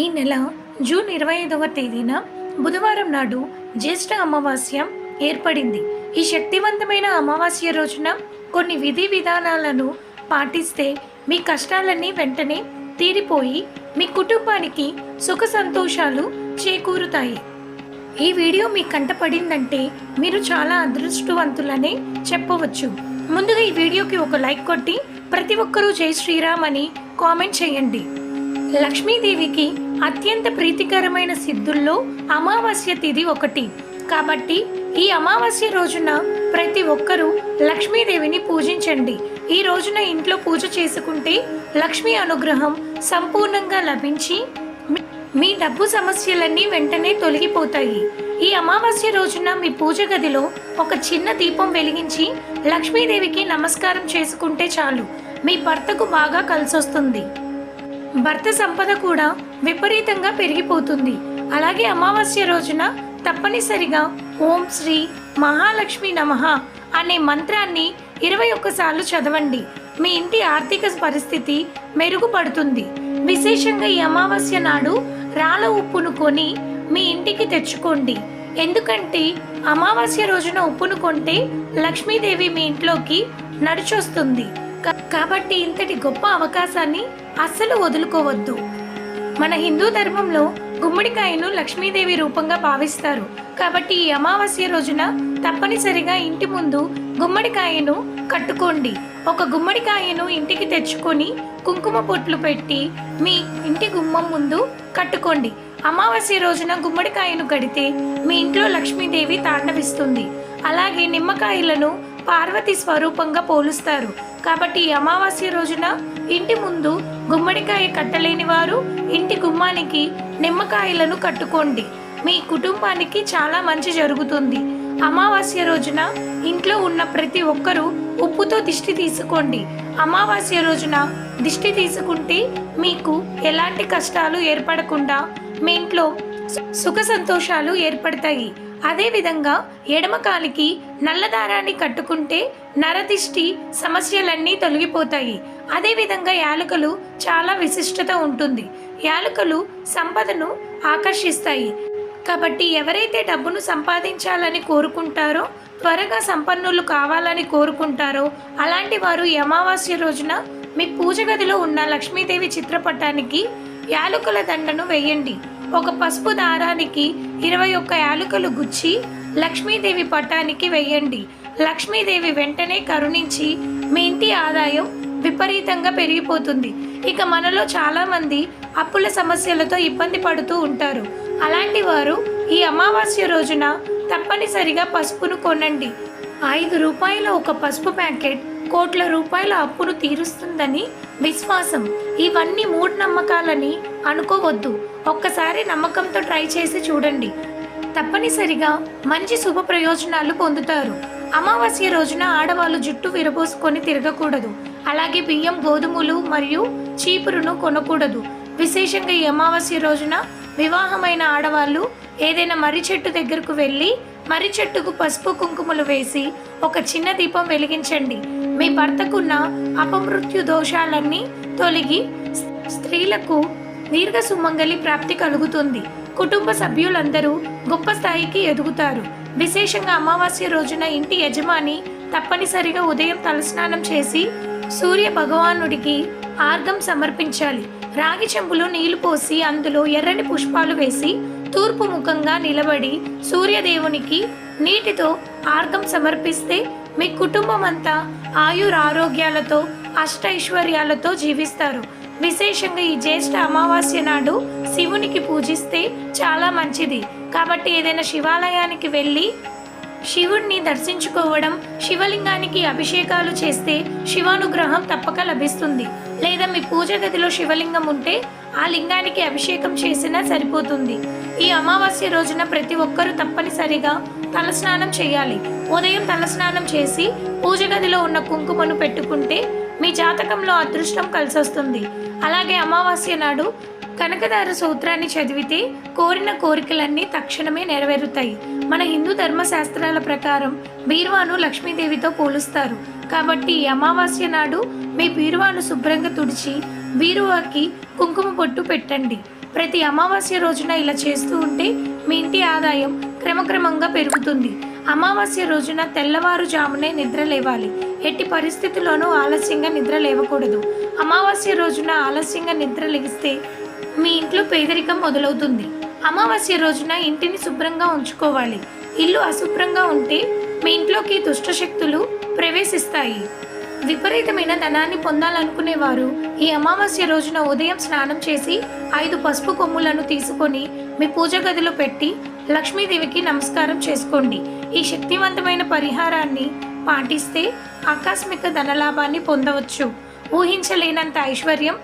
ఈ నెల జూన్ ఇరవై ఐదవ తేదీన బుధవారం నాడు జ్యేష్ఠ అమావాస్య ఏర్పడింది. ఈ శక్తివంతమైన అమావాస్య రోజున కొన్ని విధి విధానాలను పాటిస్తే మీ కష్టాలన్నీ వెంటనే తీరిపోయి మీ కుటుంబానికి సుఖ సంతోషాలు చేకూరుతాయి. ఈ వీడియో మీ కంటపడిందంటే మీరు చాలా అదృష్టవంతులనే చెప్పవచ్చు. ముందుగా ఈ వీడియోకి ఒక లైక్ కొట్టి ప్రతి ఒక్కరూ జై శ్రీరామ్ అని కామెంట్ చేయండి. లక్ష్మీదేవికి అత్యంత ప్రీతికరమైన సిద్ధుల్లో అమావాస్య తిథి ఒకటి. కాబట్టి ఈ అమావాస్య రోజున ప్రతి ఒక్కరూ లక్ష్మీదేవిని పూజించండి. ఈ రోజున ఇంట్లో పూజ చేసుకుంటే లక్ష్మీ అనుగ్రహం సంపూర్ణంగా లభించి మీ- డబ్బు సమస్యలన్నీ వెంటనే తొలగిపోతాయి. ఈ అమావాస్య రోజున మీ పూజ గదిలో ఒక చిన్న దీపం వెలిగించి లక్ష్మీదేవికి నమస్కారం చేసుకుంటే చాలు. మీ భర్తకు బాగా కలిసొస్తుంది. భర్త సంపద కూడా విపరీతంగా పెరిగిపోతుంది. అలాగే అమావాస్య రోజున తప్పనిసరిగా ఓం శ్రీ మహాలక్ష్మి నమః అనే మంత్రాన్ని ఇరవై ఒక్కసార్లు చదవండి. మీ ఇంటి ఆర్థిక పరిస్థితి మెరుగుపడుతుంది. విశేషంగా ఈ అమావాస్య నాడు రాళ్ళ ఉప్పును కొని మీ ఇంటికి తెచ్చుకోండి. ఎందుకంటే అమావాస్య రోజున ఉప్పును కొంటే లక్ష్మీదేవి మీ ఇంట్లోకి నడిచొస్తుంది. కాబట్టి ఇంతటి గొప్ప అవకాశాన్ని అస్సలు వదులుకోవద్దు. మన హిందూ ధర్మంలో గుమ్మడికాయను లక్ష్మీదేవి రూపంగా భావిస్తారు. కాబట్టి ఈ అమావాస్య రోజున తప్పనిసరిగా ఇంటి ముందు గుమ్మడికాయను కట్టుకోండి. ఒక గుమ్మడికాయను ఇంటికి తెచ్చుకొని కుంకుమ పొట్లు పెట్టి మీ ఇంటి గుమ్మం ముందు కట్టుకోండి. అమావాస్య రోజున గుమ్మడికాయను కడితే మీ ఇంట్లో లక్ష్మీదేవి తాండవిస్తుంది. అలాగే నిమ్మకాయలను పార్వతి స్వరూపంగా పోలుస్తారు. కాబట్టి ఈ అమావాస్య రోజున ఇంటి ముందు గుమ్మడికాయ కట్టలేని వారు ఇంటి గుమ్మానికి నిమ్మకాయలను కట్టుకోండి. మీ కుటుంబానికి చాలా మంచి జరుగుతుంది. అమావాస్య రోజున ఇంట్లో ఉన్న ప్రతి ఒక్కరూ ఉప్పుతో దిష్టి తీసుకోండి. అమావాస్య రోజున దిష్టి తీసుకుంటే మీకు ఎలాంటి కష్టాలు ఏర్పడకుండా మీ ఇంట్లో సుఖ సంతోషాలు ఏర్పడతాయి. అదేవిధంగా ఎడమకాలికి నల్లదారాన్ని కట్టుకుంటే నరదిష్టి సమస్యలన్నీ తొలగిపోతాయి. అదేవిధంగా యాలకులు చాలా విశిష్టత ఉంటుంది. యాలకులు సంపదను ఆకర్షిస్తాయి. కాబట్టి ఎవరైతే డబ్బును సంపాదించాలని కోరుకుంటారో త్వరగా సంపన్నులు కావాలని కోరుకుంటారో అలాంటి వారు అమావాస్య రోజున మీ పూజ గదిలో ఉన్న లక్ష్మీదేవి చిత్రపటానికి యాలకుల దండను వేయండి. ఒక పసుపు దారానికి ఇరవై ఒక్క యాలకులు గుచ్చి లక్ష్మీదేవి పటానికి వేయండి. లక్ష్మీదేవి వెంటనే కరుణించి మీ ఇంటి ఆదాయం విపరీతంగా పెరిగిపోతుంది. ఇక మనలో చాలామంది అప్పుల సమస్యలతో ఇబ్బంది పడుతూ ఉంటారు. అలాంటి వారు ఈ అమావాస్య రోజున తప్పనిసరిగా పసుపును కొనండి. ఐదు రూపాయల ఒక పసుపు ప్యాకెట్ కోట్ల రూపాయల అప్పును తీరుస్తుందని విశ్వాసం. ఇవన్నీ మూఢనమ్మకాలని అనుకోవద్దు. ఒక్కసారి నమ్మకంతో ట్రై చేసి చూడండి. తప్పనిసరిగా మంచి శుభ ప్రయోజనాలు పొందుతారు. అమావాస్య రోజున ఆడవాళ్ళు జుట్టు విరబోసుకొని తిరగకూడదు. అలాగే బియ్యం గోధుమలు మరియు చీపురును కొనకూడదు. విశేషంగా ఈ అమావాస్య రోజున వివాహమైన ఆడవాళ్ళు ఏదైనా మర్రి చెట్టు దగ్గరకు వెళ్ళి మర్రి చెట్టుకు పసుపు కుంకుమలు వేసి ఒక చిన్న దీపం వెలిగించండి. మీ భర్తకున్న అపమృత్యు దోషాలన్నీ తొలగి స్త్రీలకు దీర్ఘ సుమంగళి ప్రాప్తి కలుగుతుంది. కుటుంబ సభ్యులందరూ గొప్ప స్థాయికి ఎదుగుతారు. విశేషంగా అమావాస్య రోజున ఇంటి యజమాని తప్పనిసరిగా ఉదయం తలస్నానం చేసి సూర్య భగవానుడికి ఆర్గం సమర్పించాలి. రాగి చెంబులో నీళ్ళు పోసి అందులో ఎర్రని పుష్పాలు వేసి తూర్పు ముఖంగా నిలబడి సూర్యదేవునికి నీటితో ఆర్గం సమర్పిస్తే మీ కుటుంబం అంతా ఆయురారోగ్యాలతో అష్టైశ్వర్యాలతో జీవిస్తారు. విశేషంగా ఈ జ్యేష్ఠ అమావాస్య నాడు శివునికి పూజిస్తే చాలా మంచిది. కాబట్టి ఏదైనా శివాలయానికి వెళ్ళి శివుణ్ణి దర్శించుకోవడం శివలింగానికి అభిషేకాలు చేస్తే శివానుగ్రహం తప్పక లభిస్తుంది. లేదా మీ పూజ గదిలో శివలింగం ఉంటే ఆ లింగానికి అభిషేకం చేసినా సరిపోతుంది. ఈ అమావాస్య రోజున ప్రతి ఒక్కరూ తప్పనిసరిగా తలస్నానం చేయాలి. ఉదయం తలస్నానం చేసి పూజ గదిలో ఉన్న కుంకుమను పెట్టుకుంటే మీ జాతకంలో అదృష్టం కలిసొస్తుంది. అలాగే అమావాస్య నాడు కనకదార సూత్రాన్ని చదివితే కోరిన కోరికలన్నీ తక్షణమే నెరవేరుతాయి. మన హిందూ ధర్మశాస్త్రాల ప్రకారం బీరువాను లక్ష్మీదేవితో పోలుస్తారు. కాబట్టి అమావాస్య నాడు మీ బీరువాను శుభ్రంగా తుడిచి బీరువాకి కుంకుమ పొట్టు పెట్టండి. ప్రతి అమావాస్య రోజున ఇలా చేస్తూ ఉంటే మీ ఇంటి ఆదాయం క్రమక్రమంగా పెరుగుతుంది. అమావాస్య రోజున తెల్లవారుజామునే నిద్ర లేవాలి ఎట్టి పరిస్థితుల్లోనూ ఆలస్యంగా నిద్ర లేవకూడదు అమావాస్య రోజున ఆలస్యంగా నిద్ర లెగిస్తే మీ ఇంట్లో పేదరికం మొదలవుతుంది. అమావాస్య రోజున ఇంటిని శుభ్రంగా ఉంచుకోవాలి. ఇల్లు అశుభ్రంగా ఉంటే మీ ఇంట్లోకి దుష్టశక్తులు ప్రవేశిస్తాయి. విపరీతమైన ధనాన్ని పొందాలనుకునేవారు. ఈ అమావాస్య రోజున ఉదయం స్నానం చేసి ఐదు పసుపు కొమ్ములను తీసుకొని మీ పూజ గదిలో పెట్టి లక్ష్మీదేవికి నమస్కారం చేసుకోండి. ఈ శక్తివంతమైన పరిహారాన్ని పాటిస్తే ఆకస్మిక ధనలాభాన్ని పొందవచ్చు. ఊహించలేనంత ఐశ్వర్యం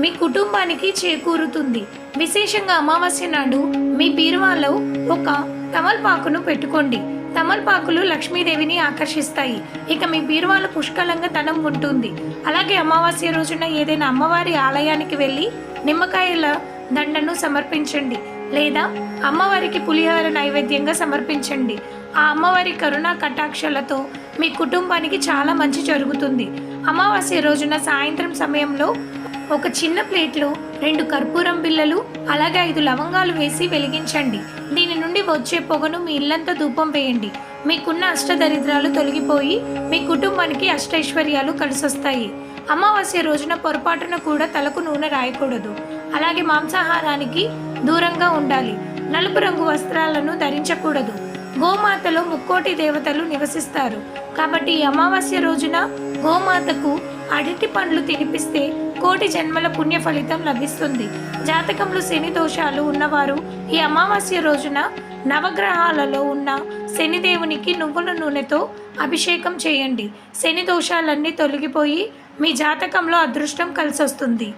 మీ కుటుంబానికి చేకూరుతుంది. విశేషంగా అమావాస్య నాడు మీ బీరువాలో ఒక తమలపాకును పెట్టుకోండి. తమలపాకులు లక్ష్మీదేవిని ఆకర్షిస్తాయి. ఇక మీ బీరువాలో పుష్కలంగా ధనం ఉంటుంది. అలాగే అమావాస్య రోజున ఏదైనా అమ్మవారి ఆలయానికి వెళ్ళి నిమ్మకాయల దండను సమర్పించండి. లేదా అమ్మవారికి పులిహోర నైవేద్యంగా సమర్పించండి. ఆ అమ్మవారి కరుణా కటాక్షలతో మీ కుటుంబానికి చాలా మంచి జరుగుతుంది. అమావాస్య రోజున సాయంత్రం సమయంలో ఒక చిన్న ప్లేట్లో రెండు కర్పూరం బిళ్ళలు అలాగే ఐదు లవంగాలు వేసి వెలిగించండి. దీని నుండి వచ్చే పొగను మీ ఇల్లంతా ధూపం వేయండి. మీకున్న అష్టదరిద్రాలు తొలగిపోయి మీ కుటుంబానికి అష్టైశ్వర్యాలు కలిసొస్తాయి. అమావాస్య రోజున పొరపాటున కూడా తలకు నూనె రాయకూడదు. అలాగే మాంసాహారానికి దూరంగా ఉండాలి. నలుపు రంగు వస్త్రాలను ధరించకూడదు. గోమాతలో ముక్కోటి దేవతలు నివసిస్తారు. కాబట్టి అమావాస్య రోజున గోమాతకు అరటి పండ్లు తినిపిస్తే కోటి జన్మల పుణ్య ఫలితం లభిస్తుంది. జాతకంలో శని దోషాలు ఉన్నవారు ఈ అమావాస్య రోజున నవగ్రహాలలో ఉన్న శనిదేవునికి నువ్వుల నూనెతో అభిషేకం చేయండి. శని దోషాలన్నీ తొలగిపోయి మీ జాతకంలో అదృష్టం కలిసొస్తుంది.